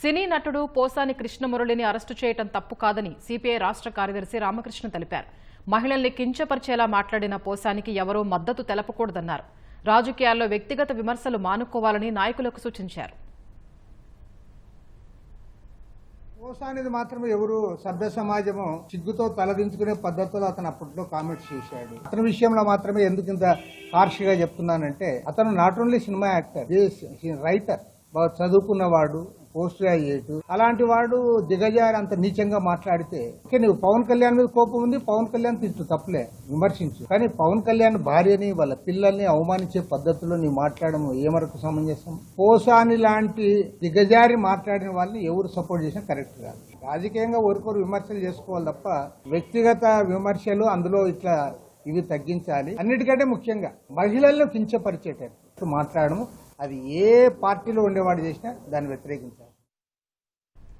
సినీ నటుడు పోసాని కృష్ణమురళిని అరెస్టు చేయటం తప్పు కాదని సిపిఐ రాష్ట్ర కార్యదర్శి రామకృష్ణ తెలిపారు. మహిళల్ని కించపరిచేలా మాట్లాడిన పోసానికి ఎవరూ మద్దతు తెలపకూడదన్నారు. రాజకీయాల్లో వ్యక్తిగత విమర్శలు మానుకోవాలని నాయకులకు సూచించారు. పోసానిది మాత్రం ఎవరు సభ్య సమాజము సిగ్గుతో తలదించుకునే పద్ధతిలో అతను అప్పట్లో కామెంట్స్ చేశాడు. అతని విషయంలో మాత్రమే ఎందుకు ఇంత హార్ష్గా చెప్తున్నానంటే అతను not only cinema actor writer బాగా చదువుకున్నవాడు పోస్టుగా చేయటం అలాంటి వాడు దిగజారి అంత నీచంగా మాట్లాడితే ఓకే నువ్వు పవన్ కళ్యాణ్ మీద కోపం ఉంది పవన్ కళ్యాణ్ తిట్టు తప్పులే విమర్శించు. కానీ పవన్ కళ్యాణ్ భార్యని వాళ్ళ పిల్లల్ని అవమానించే పద్ధతిలో నీ మాట్లాడడం ఏమరకు సమంజసం? పోసాని లాంటి దిగజారి మాట్లాడిన వాళ్ళని ఎవరు సపోర్ట్ చేసినా కరెక్ట్ కాదు. రాజకీయంగా ఒకరికొరు విమర్శలు చేసుకోవాలి తప్ప వ్యక్తిగత విమర్శలు అందులో ఇట్లా ఇవి తగ్గించాలి. అన్నిటికంటే ముఖ్యంగా మహిళలను కించపరిచేటట్టు. మాట్లాడము. అది ఏ పార్టీలో ఉండేవాడు చేసినా దాన్ని వ్యతిరేకించాలి.